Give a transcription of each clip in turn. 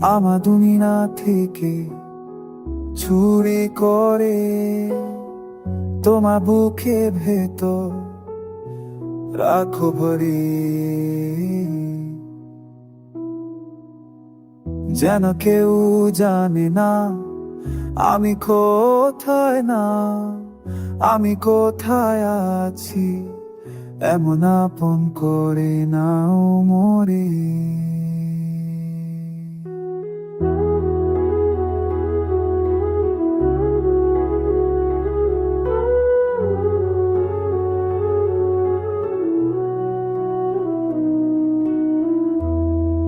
আমার দুনিয়া থেকে চুরি করে তোমার বুকে ভেতর রাখো ভরে। যেন কেউ জানে না, আমি কোথায় না, আমি কোথায় আছি, এমন আপন করে নাও মরে।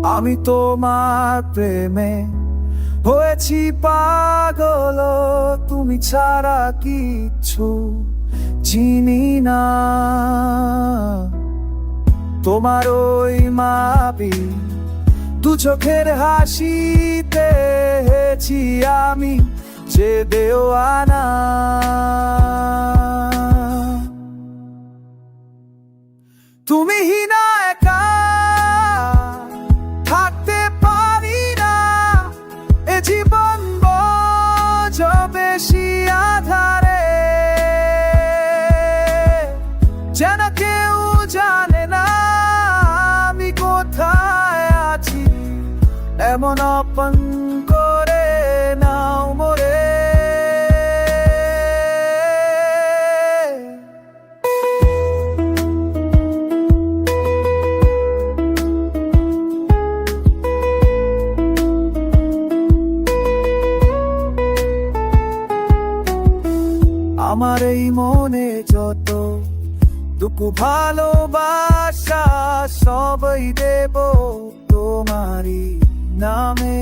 আমি তোমার প্রেমে হয়েছি পাগল, তুমি ছাড়া কিচ্ছু চিনি না। তোমার ওই মাপি দু চোখের হাসিতে হেছি আমি যে দেওয়ানা। বেশি আধারে যেন কেউ জানে না আমি কোথায় আছি। এমন আপন আমার এই মনে যত দুকু ভালোবাসা সবই দেব তোমারই নামে।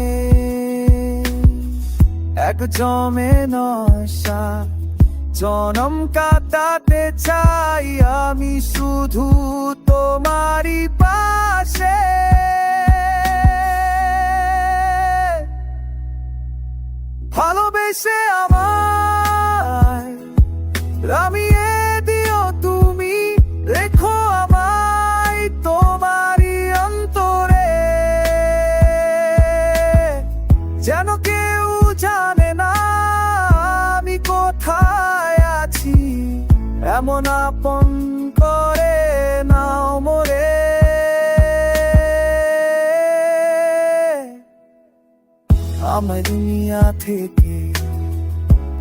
এক জমে নশা জনম কাটাতে চাই আমি শুধু তোমারই পাশে। ভালোবেসে কোথায় আছি, এমন আপন করে নাও মোরে। আমার দুনিয়া থেকে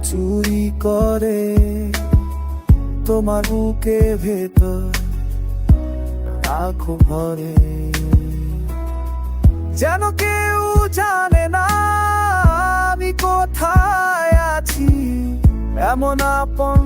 চুরি করে তোমার বুকে ভেতর রাখো ভরে যেন কেউ জানে না আমি কোথায়। এমন আপন